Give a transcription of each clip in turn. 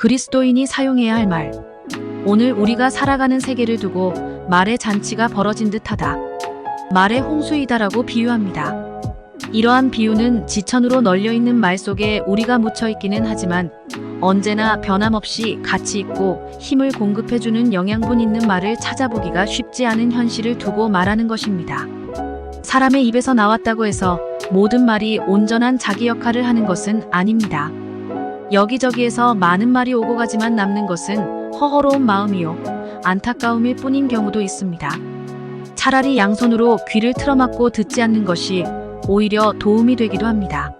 그리스도인이 사용해야 할 말. 오늘 우리가 살아가는 세계를 두고 말의 잔치가 벌어진 듯하다. 말의 홍수이다라고 비유합니다. 이러한 비유는 지천으로 널려 있는 말 속에 우리가 묻혀 있기는 하지만 언제나 변함없이 가치 있고 힘을 공급해주는 영양분 있는 말을 찾아보기가 쉽지 않은 현실을 두고 말하는 것입니다. 사람의 입에서 나왔다고 해서 모든 말이 온전한 자기 역할을 하는 것은 아닙니다. 여기저기에서 많은 말이 오고 가지만 남는 것은 허허로운 마음이요. 안타까움일 뿐인 경우도 있습니다. 차라리 양손으로 귀를 틀어막고 듣지 않는 것이 오히려 도움이 되기도 합니다.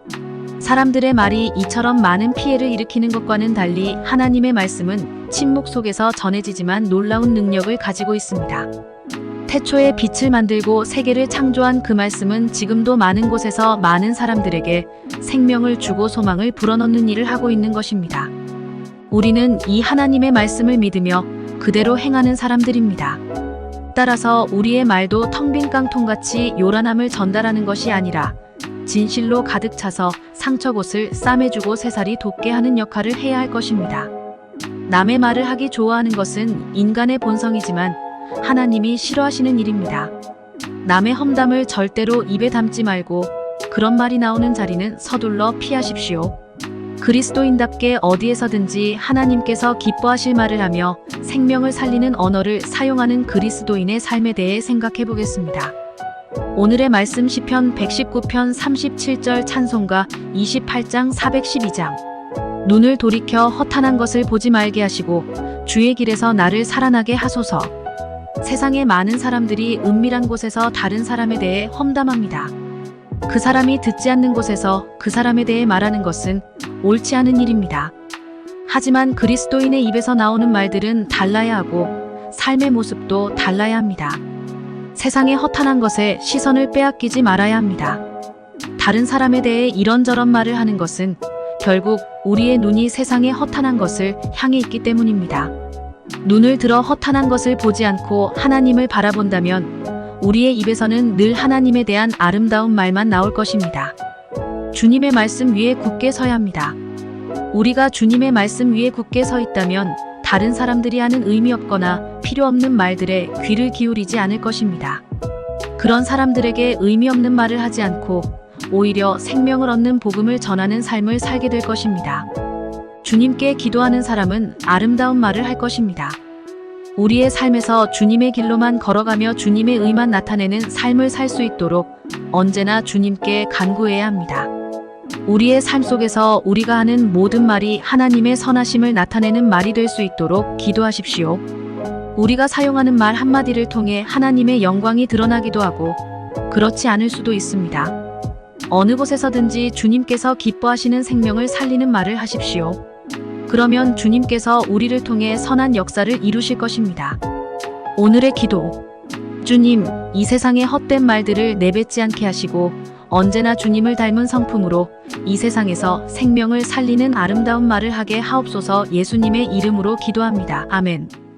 사람들의 말이 이처럼 많은 피해를 일으키는 것과는 달리 하나님의 말씀은 침묵 속에서 전해지지만 놀라운 능력을 가지고 있습니다. 태초에 빛을 만들고 세계를 창조한 그 말씀은 지금도 많은 곳에서 많은 사람들에게 생명을 주고 소망을 불어넣는 일을 하고 있는 것입니다. 우리는 이 하나님의 말씀을 믿으며 그대로 행하는 사람들입니다. 따라서 우리의 말도 텅 빈 깡통같이 요란함을 전달하는 것이 아니라 진실로 가득 차서 상처 곳을 싸매주고 새살이 돋게 하는 역할을 해야 할 것입니다. 남의 말을 하기 좋아하는 것은 인간의 본성이지만 하나님이 싫어하시는 일입니다. 남의 험담을 절대로 입에 담지 말고 그런 말이 나오는 자리는 서둘러 피하십시오. 그리스도인답게 어디에서든지 하나님께서 기뻐하실 말을 하며 생명을 살리는 언어를 사용하는 그리스도인의 삶에 대해 생각해 보겠습니다. 오늘의 말씀 시편 119편 37절 찬송가 28장 412장 눈을 돌이켜 허탄한 것을 보지 말게 하시고 주의 길에서 나를 살아나게 하소서 세상의 많은 사람들이 은밀한 곳에서 다른 사람에 대해 험담합니다. 그 사람이 듣지 않는 곳에서 그 사람에 대해 말하는 것은 옳지 않은 일입니다. 하지만 그리스도인의 입에서 나오는 말들은 달라야 하고 삶의 모습도 달라야 합니다. 세상의 허탄한 것에 시선을 빼앗기지 말아야 합니다. 다른 사람에 대해 이런저런 말을 하는 것은 결국 우리의 눈이 세상의 허탄한 것을 향해 있기 때문입니다. 눈을 들어 허탄한 것을 보지 않고 하나님을 바라본다면 우리의 입에서는 늘 하나님에 대한 아름다운 말만 나올 것입니다. 주님의 말씀 위에 굳게 서야 합니다. 우리가 주님의 말씀 위에 굳게 서 있다면 다른 사람들이 하는 의미 없거나 필요 없는 말들에 귀를 기울이지 않을 것입니다. 그런 사람들에게 의미 없는 말을 하지 않고 오히려 생명을 얻는 복음을 전하는 삶을 살게 될 것입니다. 주님께 기도하는 사람은 아름다운 말을 할 것입니다. 우리의 삶에서 주님의 길로만 걸어가며 주님의 의만 나타내는 삶을 살 수 있도록 언제나 주님께 간구해야 합니다. 우리의 삶 속에서 우리가 하는 모든 말이 하나님의 선하심을 나타내는 말이 될 수 있도록 기도하십시오. 우리가 사용하는 말 한마디를 통해 하나님의 영광이 드러나기도 하고 그렇지 않을 수도 있습니다. 어느 곳에서든지 주님께서 기뻐하시는 생명을 살리는 말을 하십시오. 그러면 주님께서 우리를 통해 선한 역사를 이루실 것입니다. 오늘의 기도. 주님, 이 세상의 헛된 말들을 내뱉지 않게 하시고 언제나 주님을 닮은 성품으로 이 세상에서 생명을 살리는 아름다운 말을 하게 하옵소서 예수님의 이름으로 기도합니다. 아멘.